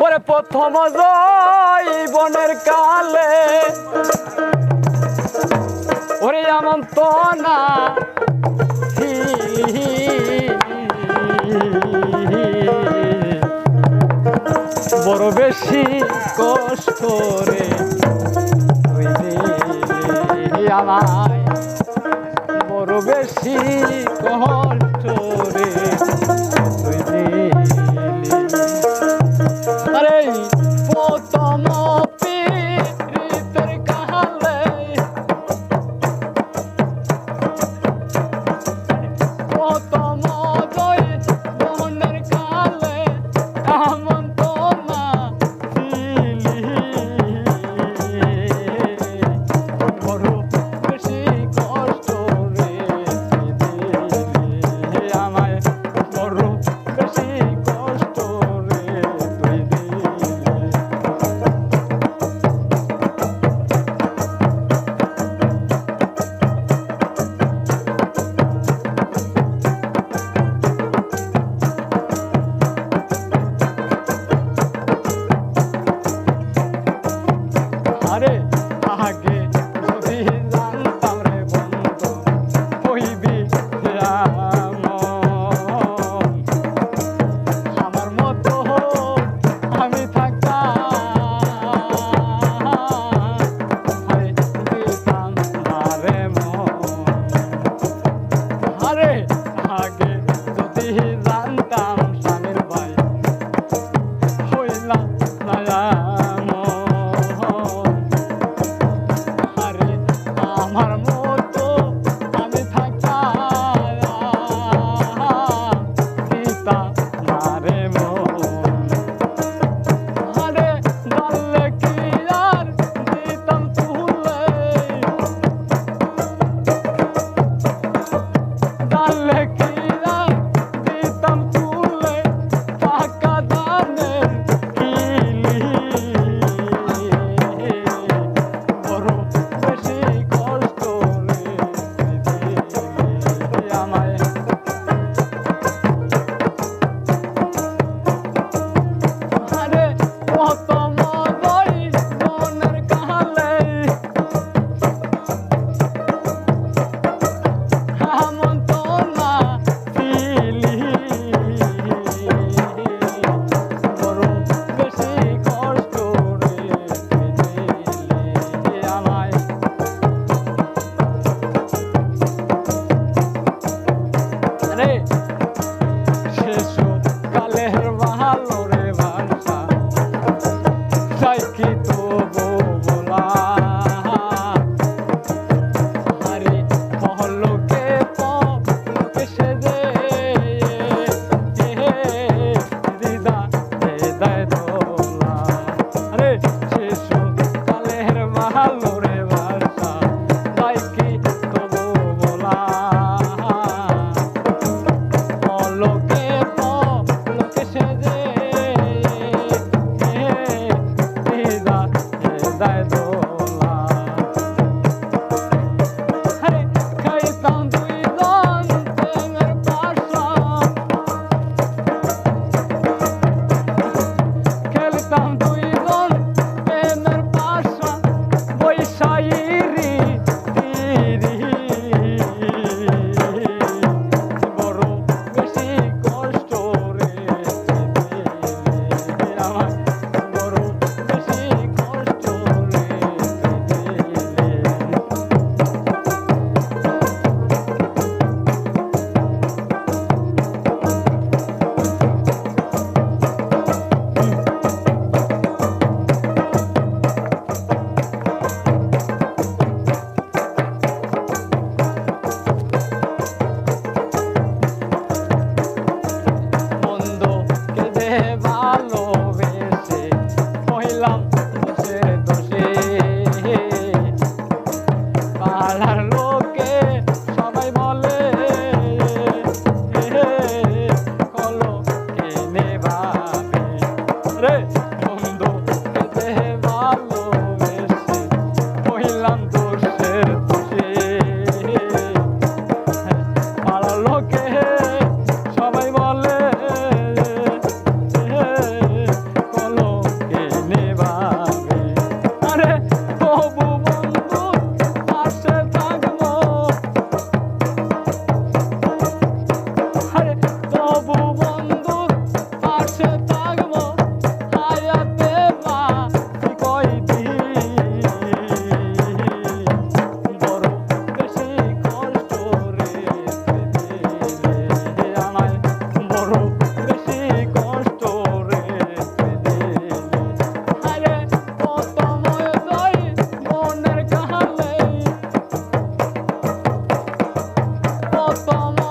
পরে প্রথম জয় বনের কালে। ওরে এমন তো না বড় বেশি কষ্ট রে আমায়। বড় বেশি কষ্ট 잘해. Maramu. Oh. that. lumps. football.